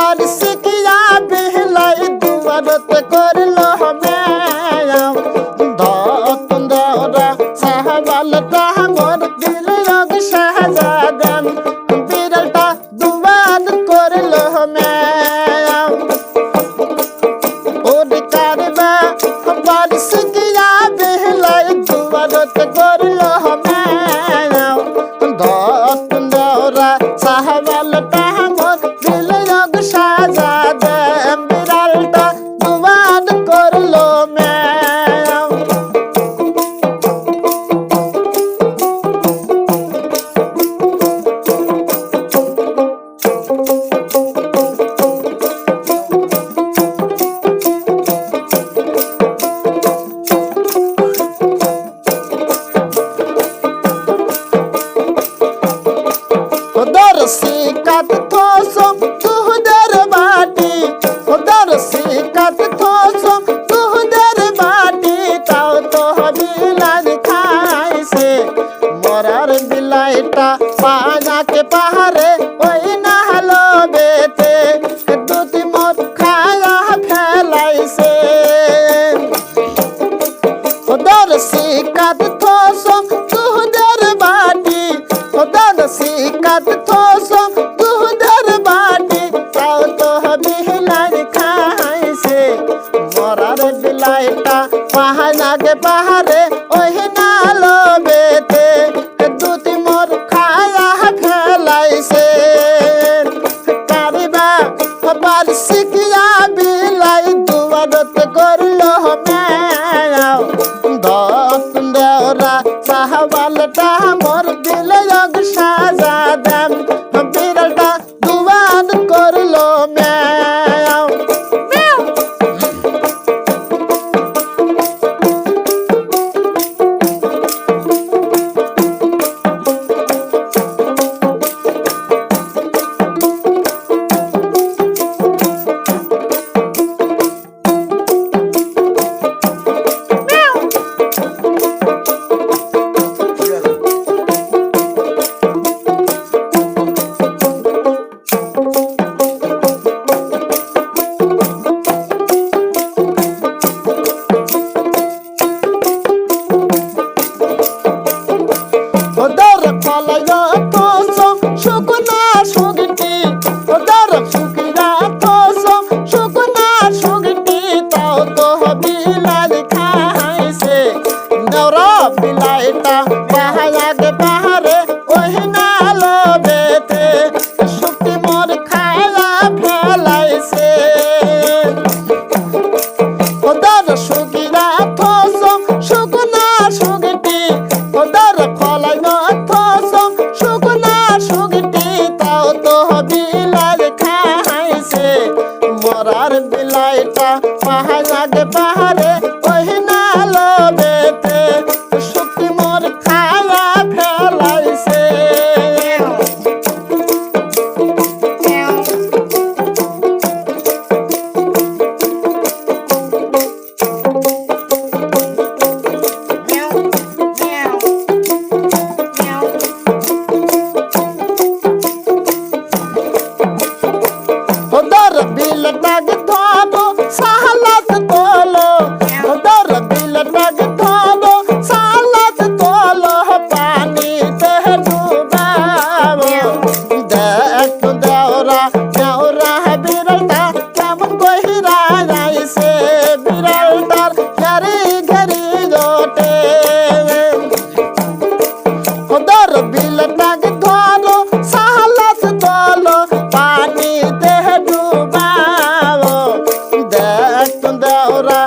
What is খোদার সিকাত থোসম তুহদের বাটি খোদার সিকাত থোসম তুহদের বাটি তাও তো বিলাল খাইছে। মরার বিলাইটা পানাকে পাহাড়ে, ওই না হলো বেতে। দুটি মত খায়া ফেলাইছে। খোদার সিকাত থোসম তুহদের বাটি খোদার সিকাত থোসম তুহদের বাটি তাও তো বিহলার খাইছে। মরার বিলাইটা পাহানাকে পাহাড়ে ফলাইয়া তোসম শুকনা সুগটি, ওদের শুকিয়া তোসম শুকনা সুগটি তাও তো বিলাল খাইছে। নরা বিলাইটা পাহায়াগে পাহাড়ে ওদের বিল টাগ ধরো সাহলাস তোলো পানি দেহ ডুবাও। দেখ দেওরা